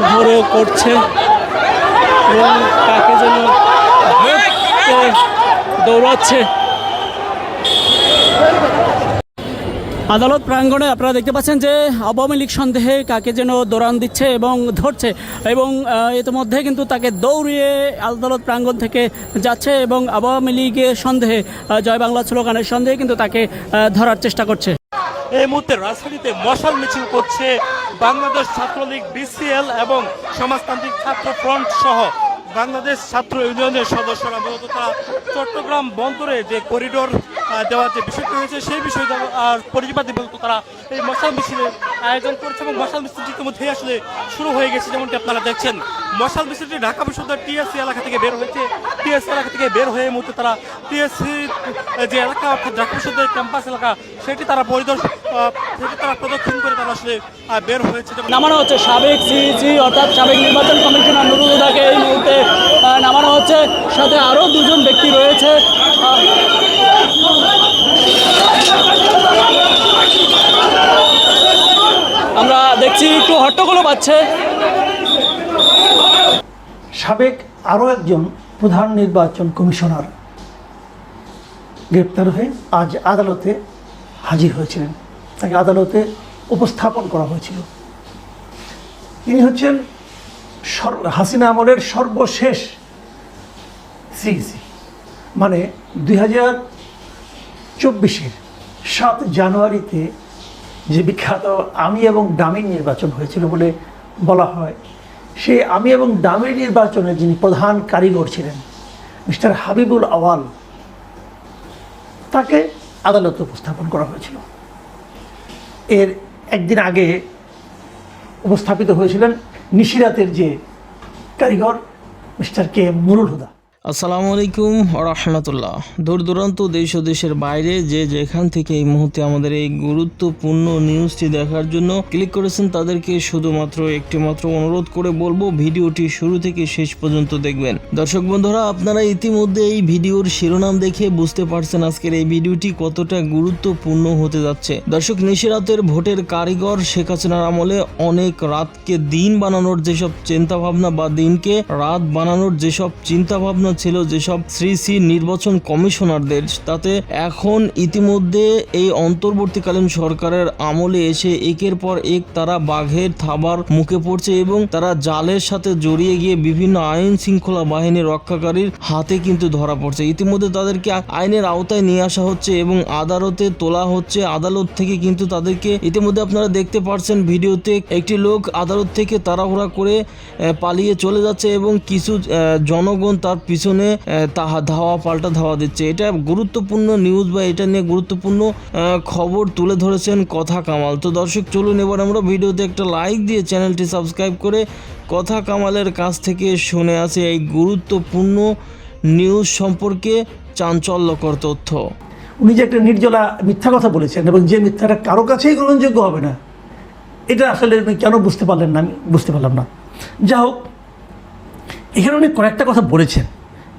মারধরও করছে এবং তাকে যেন দৌড়াচ্ছে। আদালত প্রাঙ্গণে আপনারা দেখতে পাচ্ছেন যে আওয়ামী লীগ সন্দেহে কাকে যেন দৌড়ান দিচ্ছে এবং ধরছে এবং আহ, ইতিমধ্যে কিন্তু তাকে দৌড়িয়ে আদালত প্রাঙ্গণ থেকে যাচ্ছে এবং আওয়ামী লীগের সন্দেহে জয় বাংলা স্লোগানের সন্দেহে কিন্তু তাকে আহ, ধরার চেষ্টা করছে। এই মুহূর্তে রাজধানীতে মশাল মিছিল করছে বাংলাদেশ ছাত্রলীগ, বিসিএল এবং সমাজতান্ত্রিক ছাত্র ফ্রন্ট সহ বাংলাদেশ ছাত্র ইউনিয়নের সদস্যরা মূলত তারা চট্টগ্রাম বন্দরে যে করিডোর দেওয়ার যে বিষয়টি রয়েছে, সেই বিষয়টা আর পরিবাদী মূলত তারা এই মশাল মিছিলের আয়োজন করছে এবং মশাল মিছিলটি ইতিমধ্যে আসলে শুরু হয়ে গেছে, যেমনটি আপনারা দেখছেন। মশাল মিছিলটি ঢাকা বিশ্ববিদ্যালয়ের টিএসসি এলাকা থেকে বের হয়েছে। টিএসসি এলাকা থেকে বের হয়ে মুহূর্তে তারা টিএসসি যে এলাকা অর্থাৎ ঢাকা বিশ্ববিদ্যালয়ের ক্যাম্পাস এলাকা, সেটি তারা পরিদর্শন সেটি তারা প্রদক্ষিণ করে তারা আসলে বের হয়েছে। নামানো হচ্ছে সাবেক সিইসি অর্থাৎ সাবেক নির্বাচন কমিশনার নুরুল হুদাকে এই মুহূর্তে নামানো হচ্ছে। সাথে আরও দুজন ব্যক্তি রয়েছে আহ, আমরা দেখছি একটু পাচ্ছে সাবেক আরও একজন প্রধান নির্বাচন কমিশনার গ্রেপ্তার হয়ে আজ আদালতে হাজির হয়েছিলেন। তাকে আদালতে উপস্থাপন করা হয়েছিল। তিনি হচ্ছেন হাসিনা আমলের সর্বশেষ সিইসি মানে দুই হাজার চব্বিশের সাত জানুয়ারিতে যে বিখ্যাত আমি এবং ডামির নির্বাচন হয়েছিল বলে বলা হয়। সে আমি এবং ডামির নির্বাচনে যিনি প্রধান কারিগর ছিলেন, মিস্টার হাবিবুল আওয়াল, তাকে আদালতে উপস্থাপন করা হয়েছিল। এর একদিন আগে উপস্থাপিত হয়েছিলেন নিশিরাতের যে কারিগর, মিস্টার কে মুরুল হুদা। আসসালামু আলাইকুম রহমতুল্লাহ। দূর দূরান্ত দেশ ও দেশের বাইরে যে যেখান থেকে এই মুহূর্তে আমাদের এই গুরুত্বপূর্ণ নিউজটি দেখার জন্য ক্লিক করেছেন, তাদেরকে শুধুমাত্র একটি মাত্র অনুরোধ করে বলব, ভিডিওটি শুরু থেকে শেষ পর্যন্ত দেখবেন। দর্শক বন্ধুরা, আপনারা ইতিমধ্যে এই ভিডিওর শিরোনাম দেখে বুঝতে পারছেন আজকের এই ভিডিওটি কতটা গুরুত্বপূর্ণ হতে যাচ্ছে। দর্শক, নিশিরাতের ভোটের কারিগর শেখ হাসিনার আমলে অনেক রাতকে দিন বানানোর যেসব চিন্তা ভাবনা বা দিনকে রাত বানানোর যেসব চিন্তা ভাবনা ছিল যেসব শ্রী শ্রী নির্বাচন কমিশনারদের। তাতে এখন ইতিমধ্যে এই অন্তর্বর্তীকালীন সরকারের আমলে এসে একের পর এক তারা বাঘের থাবার মুখে পড়ছে এবং তারা জালের সাথে জড়িয়ে গিয়ে বিভিন্ন আইন শৃঙ্খলা বাহিনী রক্ষাকারীর হাতে কিন্তু ধরা পড়ছে। ইতিমধ্যে তাদেরকে আইনের আওতায় নিয়ে আসা হচ্ছে এবং আদালতে তোলা হচ্ছে। আদালত থেকে কিন্তু তাদেরকে ইতিমধ্যে আপনারা দেখতে পাচ্ছেন ভিডিওতে একটি লোক আদালত থেকে তাড়াহুড়া করে পালিয়ে চলে যাচ্ছে এবং কিছু জনগণ তার পিছনে আহ, তাহা ধাওয়া পাল্টা ধাওয়া দিচ্ছে। এটা গুরুত্বপূর্ণ নিউজ বা এটা নিয়ে গুরুত্বপূর্ণ খবর তুলে ধরেছেন কথা কামাল। তো দর্শক চলুন এবার আমরা ভিডিওতে একটা লাইক দিয়ে চ্যানেলটি সাবস্ক্রাইব করে কথা কামালের কাছ থেকে শুনে আসে এই গুরুত্বপূর্ণ নিউজ সম্পর্কে চাঞ্চল্যকর তথ্য। উনি যে একটা নির্জলা মিথ্যা কথা বলেছেন এবং যে মিথ্যাটা কারও কাছেই গ্রহণযোগ্য হবে না এটা আসলে কেন বুঝতে পারলেন না? আমি বুঝতে পারলাম না। যা হোক এখানে উনি কয়েকটা কথা বলেছেন।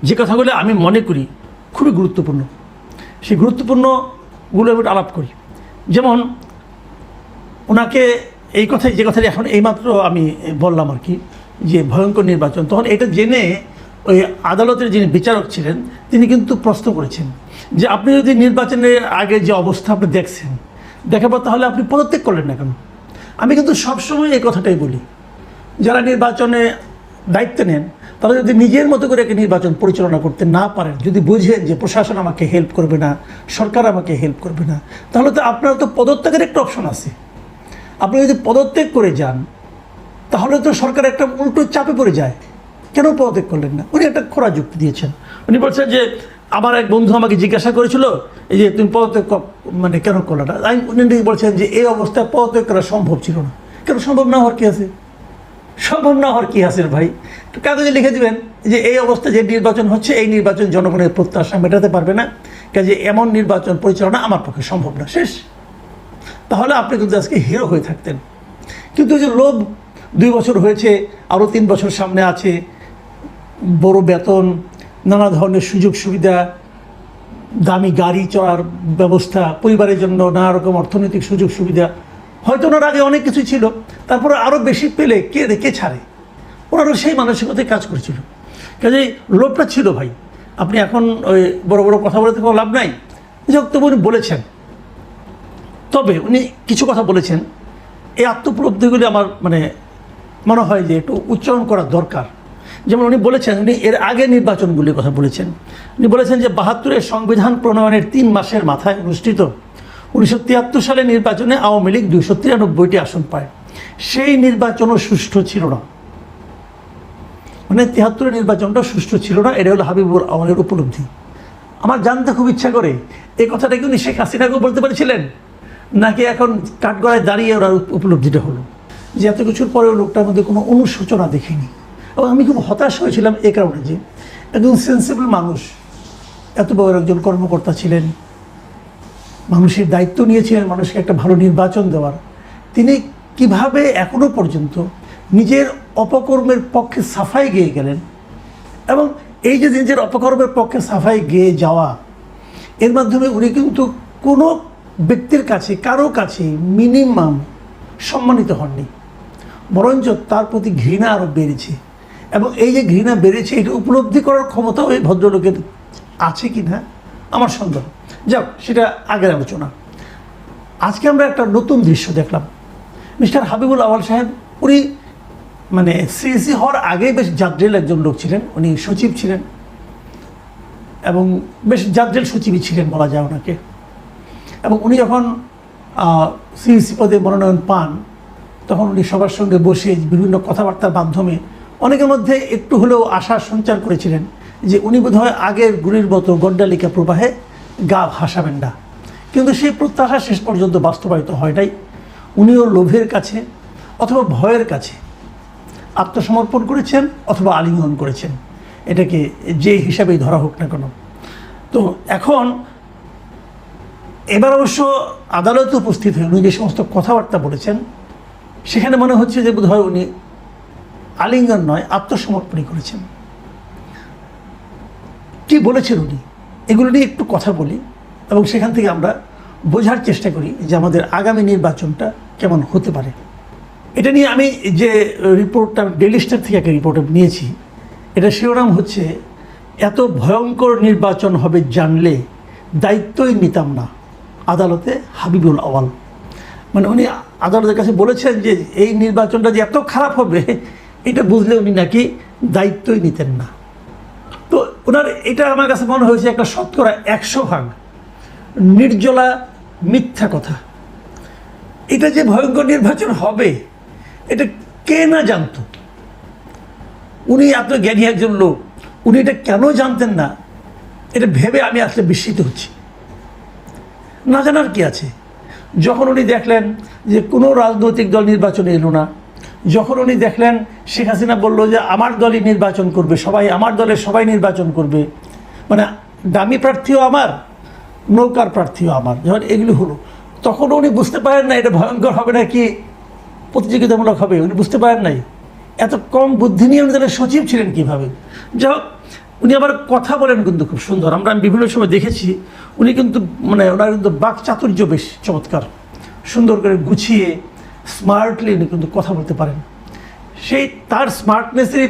যে কথাগুলো আমি মনে করি খুবই গুরুত্বপূর্ণ, সেই গুরুত্বপূর্ণগুলো আমি আলাপ করি। যেমন ওনাকে এই কথাই, যে কথাটি এখন এইমাত্র আমি বললাম আর কি, যে ভয়ঙ্কর নির্বাচন, তখন এটা জেনে ওই আদালতের যিনি বিচারক ছিলেন, তিনি কিন্তু প্রশ্ন করেছেন যে আপনি যদি নির্বাচনের আগে যে অবস্থা আপনি দেখছেন, দেখার পর তাহলে আপনি পদত্যাগ করলেন না কেন? আমি কিন্তু সবসময় এই কথাটাই বলি, যারা নির্বাচনে দায়িত্ব নেন তারা যদি নিজের মতো করে একটা নির্বাচন পরিচালনা করতে না পারেন, যদি বুঝেন যে প্রশাসন আমাকে হেল্প করবে না, সরকার আমাকে হেল্প করবে না, তাহলে তো আপনার তো পদত্যাগের একটা অপশন আছে। আপনি যদি পদত্যাগ করে যান, তাহলে তো সরকার একটা উল্টো চাপে পড়ে যায়। কেন পদত্যাগ করলেন না? উনি একটা খোরা যুক্তি দিয়েছেন। উনি বলছেন যে, আমার এক বন্ধু আমাকে জিজ্ঞাসা করেছিল, এই যে তুমি পদত্যাগ মানে কেন করলে না? উনি বলছেন যে, এই অবস্থায় পদত্যাগ করা সম্ভব ছিল না। কেন সম্ভব না হওয়ার কি আছে? সম্ভব না হওয়ার কী আছে ভাই? তো কাগজে লিখে দিবেন যে এই অবস্থায় যে নির্বাচন হচ্ছে, এই নির্বাচন জনগণের প্রত্যাশা মেটাতে পারবে না। কাজে এমন নির্বাচন পরিচালনা আমার পক্ষে সম্ভব না। শেষ। তাহলে আপনি কিন্তু আজকে হিরো হয়ে থাকতেন। কিন্তু যে লোভ দুই বছর হয়েছে আরও তিন বছর সামনে আছে, বড় বেতন, নানা ধরনের সুযোগ সুবিধা, দামি গাড়ি চড়ার ব্যবস্থা, পরিবারের জন্য নানা রকম অর্থনৈতিক সুযোগ সুবিধা হয়তো ওনার আগে অনেক কিছু ছিল, তারপরে আরও বেশি পেলে কে কে ছাড়ে? ওনারও সেই মানসিকতায় কাজ করেছিল। কাজেই লোভটা ছিল ভাই। আপনি এখন ওই বড় বড় কথা বলে কোনো লাভ নাই? যাক তবু উনি বলেছেন। তবে উনি কিছু কথা বলেছেন। এই আত্মপ্রব্ধিগুলি আমার মানে মনে হয় যে একটু উচ্চারণ করা দরকার। যেমন উনি বলেছেন, উনি এর আগে নির্বাচনগুলির কথা বলেছেন। উনি বলেছেন যে বাহাত্তরের সংবিধান প্রণয়নের তিন মাসের মাথায় অনুষ্ঠিত উনিশশো তিয়াত্তর সালে নির্বাচনে আওয়ামী লীগ দুইশো তিরানব্বইটি আসন পায়। সেই নির্বাচনও সুষ্ঠু ছিল না। মানে তিয়াত্তরের নির্বাচনটা সুষ্ঠু ছিল না, এটা হলো হাবিবুর আওয়ালের উপলব্ধি। আমার জানতে খুব ইচ্ছা করে, এই কথাটা কি উনি শেখ হাসিনাকেও বলতে পেরেছিলেন? নাকি এখন কাঠগড়ায় দাঁড়িয়ে ওরা উপলব্ধিটা হলো? যে এত কিছুর পরেও লোকটার মধ্যে কোনো অনুশোচনা দেখিনি। এবং আমি খুব হতাশ হয়েছিলাম এ কারণে যে একজন সেন্সিবল মানুষ, এত বড় একজন কর্মকর্তা ছিলেন মানুষের দায়িত্ব নিয়েছিলেন, মানুষকে একটা ভালো নির্বাচন দেওয়ার। তিনি কীভাবে এখনও পর্যন্ত নিজের অপকর্মের পক্ষে সাফাই গেয়ে গেলেন এবং এই যে নিজের অপকর্মের পক্ষে সাফাই গেয়ে যাওয়া, এর মাধ্যমে উনি কিন্তু কোনো ব্যক্তির কাছে, কারও কাছে মিনিমাম সম্মানিত হননি। বরঞ্চ তার প্রতি ঘৃণা আরও বেড়েছে এবং এই যে ঘৃণা বেড়েছে, এটা উপলব্ধি করার ক্ষমতাও এই ভদ্রলোকের আছে কি না আমার সন্দেহ। যাক সেটা আগের আলোচনা। আজকে আমরা একটা নতুন দৃশ্য দেখলাম। মিস্টার হাবিবুল আওয়াল সাহেব, উনি মানে সিএসি হওয়ার আগেই বেশ জাদ্রেল একজন লোক ছিলেন। উনি সচিব ছিলেন। এবং বেশ জাদ্রেল সচিবই ছিলেন বলা যায় ওনাকে। এবং উনি যখন সিএসি পদে মনোনয়ন পান, তখন উনি সবার সঙ্গে বসে বিভিন্ন কথাবার্তার মাধ্যমে অনেকের মধ্যে একটু হলেও আশা সঞ্চার করেছিলেন যে উনি বোধহয় আগের গুলির মতো গড্ডালিকা প্রবাহে গা ভাসাবেন না। কিন্তু সেই প্রত্যাশা শেষ পর্যন্ত বাস্তবায়িত হয় নাই। উনিও লোভের কাছে অথবা ভয়ের কাছে আত্মসমর্পণ করেছেন অথবা আলিঙ্গন করেছেন। এটাকে যে হিসাবেই ধরা হোক না কেন। তো এখন এবার অবশ্য আদালতে উপস্থিত হয়ে উনি যে সমস্ত কথাবার্তা বলেছেন, সেখানে মনে হচ্ছে যে বোধহয় উনি আলিঙ্গন নয়, আত্মসমর্পণই করেছেন। কি বলেছেন উনি? এগুলো নিয়ে একটু কথা বলি এবং সেখান থেকে আমরা বোঝার চেষ্টা করি যে আমাদের আগামী নির্বাচনটা কেমন হতে পারে। এটা নিয়ে আমি যে রিপোর্টটা ডেলি স্টার থেকে একটা রিপোর্ট নিয়েছি এটা শিরোনাম হচ্ছে, এত ভয়ঙ্কর নির্বাচন হবে জানলে দায়িত্বই নিতাম না। আদালতে হাবিবুল আওয়াল। মানে উনি আদালতের কাছে বলেছেন যে, এই নির্বাচনটা যে এত খারাপ হবে, এটা বুঝলে উনি নাকি দায়িত্বই নিতেন না। ওনার এটা আমার কাছে মনে হয়েছে একটা শতকরা একশো ভাগ নির্জলা মিথ্যা কথা। এটা যে ভয়ঙ্কর নির্বাচন হবে, এটা কে না জানতো? উনি এত জ্ঞানী একজন লোক, উনি এটা কেন জানতেন না? এটা ভেবে আমি আসলে বিস্মিত হচ্ছি। না জানার কি আছে? যখন উনি দেখলেন যে কোনো রাজনৈতিক দল নির্বাচনে এলো না যখন উনি দেখলেন শেখ হাসিনা বলল যে, আমার দলই নির্বাচন করবে, সবাই, আমার দলের সবাই নির্বাচন করবে। মানে দামি প্রার্থীও আমার, নৌকার প্রার্থীও আমার। যখন এগুলি হলো, তখন উনি বুঝতে পারেন না, এটা ভয়ঙ্কর হবে না কি, প্রতিযোগিতামূলক হবে, উনি বুঝতে পারেন নাই। এত কম বুদ্ধি নিয়ে উনি তাহলে সচিব ছিলেন কীভাবে? যাই হোক, উনি আবার কথা বলেন কিন্তু খুব সুন্দর। আমরা আমি বিভিন্ন সময় দেখেছি, উনি কিন্তু মানে ওনার কিন্তু বাক চাতুর্য বেশ চমৎকার। সুন্দর করে গুছিয়ে স্মার্টলি কিন্তু কথা বলতে পারেন। সেই তার স্মার্টনেসের